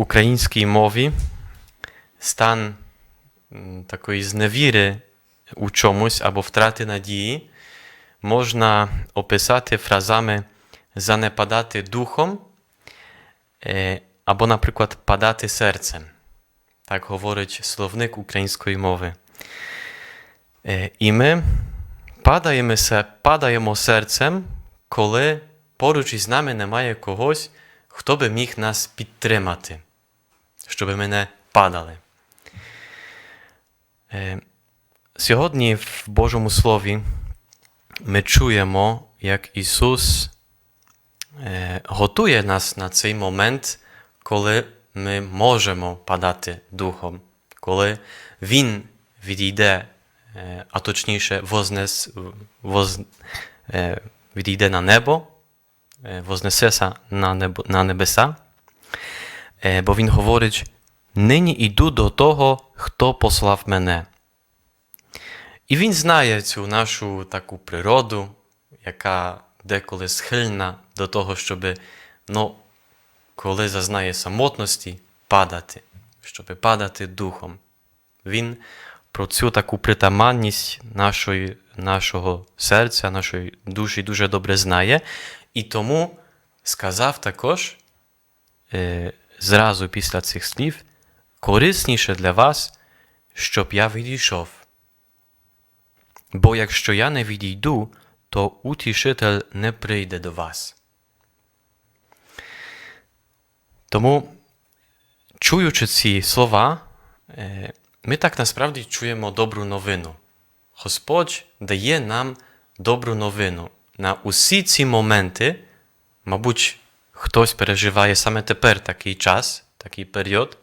українській мові стан такої зневіри у чомусь або втрати надії можна описати фразами занепадати духом або, наприклад, падати серцем. Так говорить словник української мови. І ми падаємо, падаємо серцем, коли поруч із нами немає когось, хто би міг нас підтримати, щоб ми не падали. Е, Сьогодні в Божому Слові ми чуємо, як Ісус е, готує нас на цей момент, коли ми можемо падати духом, коли Він відійде, е, а точніше, вознес, воз, відійде на небо, вознесеся на, небо, на небеса. Е, Бо Він говорить: нині йду до того, хто послав мене. І він знає цю нашу таку природу, яка деколи схильна до того, щоб, ну, коли зазнає самотності, падати, щоб падати духом. Він про цю таку притаманність нашої, нашого серця, нашої душі дуже добре знає, і тому сказав також е, зразу після цих слів, корисніше для вас, щоб я відійшов. Бо якщо я не відійду, то утішитель не прийде до вас. Тому, чуючи ці слова, е, ми так насправді чуємо добру новину. Господь дає нам добру новину. На усі ці моменти, мабуть, хтось переживає саме тепер такий час, такий період.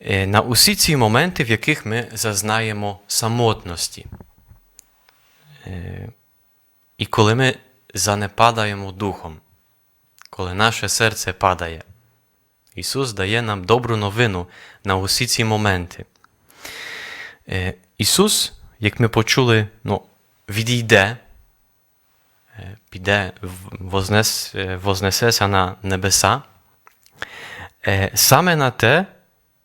Е, На усі ці моменти, в яких ми зазнаємо самотності. Е, І коли ми занепадаємо духом, коли наше серце падає, Ісус дає нам добру новину на усі ці моменти. Е, Ісус, як ми почули, ну, відійде, піде, вознес, е, вознесеться на небеса, е, саме на те,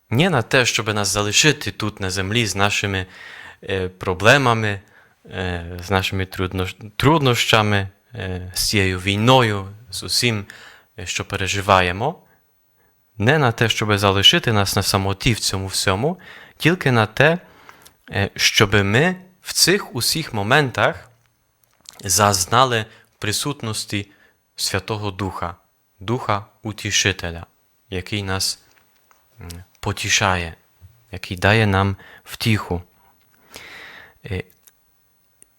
не на те, щоб нас залишити тут на землі з нашими е, проблемами, з нашими труднощами, з цією війною, з усім, що переживаємо, не на те, щоб залишити нас на самоті в цьому всьому, тільки на те, щоб ми в цих усіх моментах зазнали присутності Святого Духа, Духа Утішителя, який нас потішає, який дає нам втіху. Е,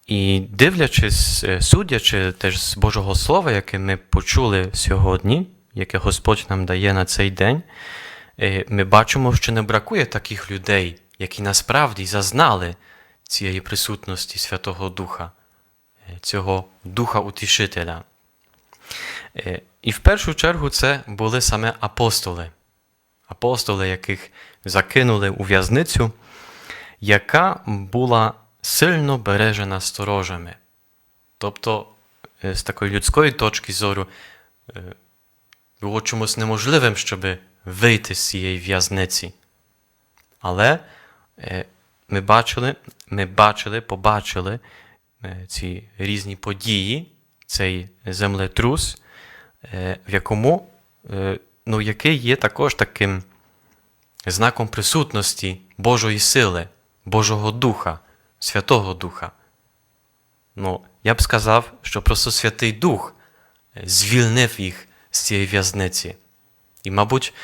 І дивлячись, е, судячи теж з Божого Слова, яке ми почули сьогодні, яке Господь нам дає на цей день, е, ми бачимо, що не бракує таких людей, які насправді зазнали цієї присутності Святого Духа, цього Духа Утішителя. Е, І в першу чергу це були саме апостоли, апостоли, яких закинули у в'язницю, яка була сильно бережена сторожами. Тобто, е, з такої людської точки зору, е, було чомусь неможливим, щоб вийти з цієї в'язниці. Але ми бачили, ми бачили, побачили ці різні події, цей землетрус, е, в якому, е, ну, який є також таким знаком присутності Божої сили, Божого Духа, Святого Духа. Ну, я б сказав, що просто Святий Дух е, звільнив їх з цієї в'язниці. І, мабуть,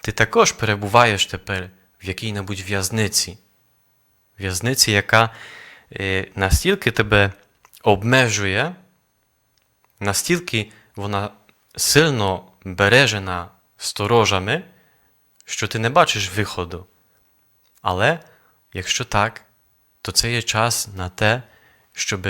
ти також перебуваєш тепер в якій-небудь в'язниці. В'язниці, яка е, настільки тебе обмежує, настільки вона сильно бережена сторожами, що ти не бачиш виходу. Але якщо так, то це є час на те, щоб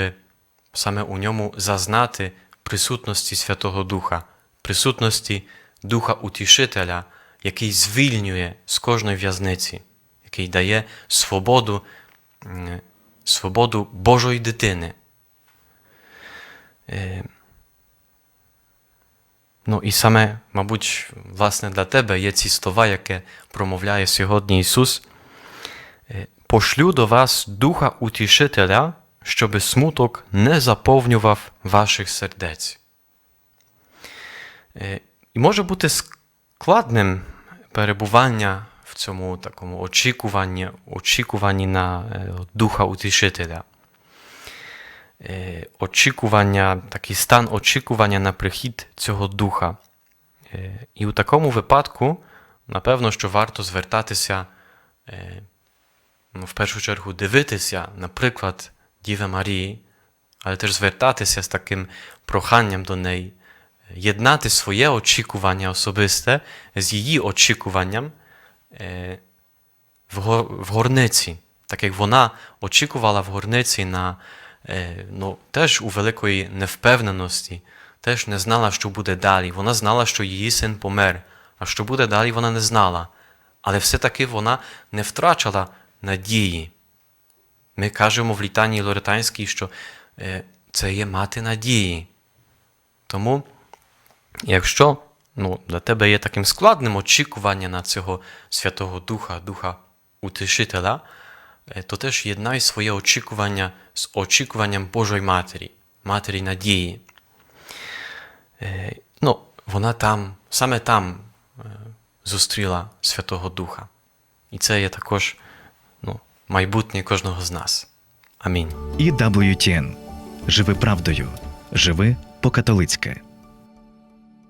саме у ньому зазнати присутності Святого Духа, присутності Духа Утішителя, який звільнює з кожної в'язниці, який дає свободу, свободу Божої дитини. Е, Ну і саме, мабуть, власне для тебе є ці слова, які промовляє сьогодні Ісус. Е, Пошлю до вас Духа Утішителя, щоби смуток не заповнював ваших сердець. Е, І може бути складним перебування цьому такому очікуванні, очікуванні на е, Духа Утішителя. Е, Очікування, такий стан очікування на прихід цього духа. Е, І у такому випадку, напевно, що варто звертатися, ну, в першу чергу дивитися, наприклад, Діви Марії, але теж звертатися з таким проханням до неї, єднати своє очікування особисте з її очікуванням в, горниці, так як вона очікувала в горниці на е, ну, теж у великої невпевненості, теж не знала, що буде далі. Вона знала, що її син помер, а що буде далі, вона не знала. Але все-таки вона не втрачала надії. Ми кажемо в літанні Лоретанській, що е, це є мати надії. Тому, якщо ну, для тебе є таким складним очікування на цього Святого Духа, Духа Утішителя, е, то теж єднай своє очікування з очікуванням Божої Матері, Матері надії. Е, Ну, вона там, саме там е, зустріла Святого Духа. І це є також ну, майбутнє кожного з нас. Амінь. І WTN. Живи правдою. Живи по-католицьки.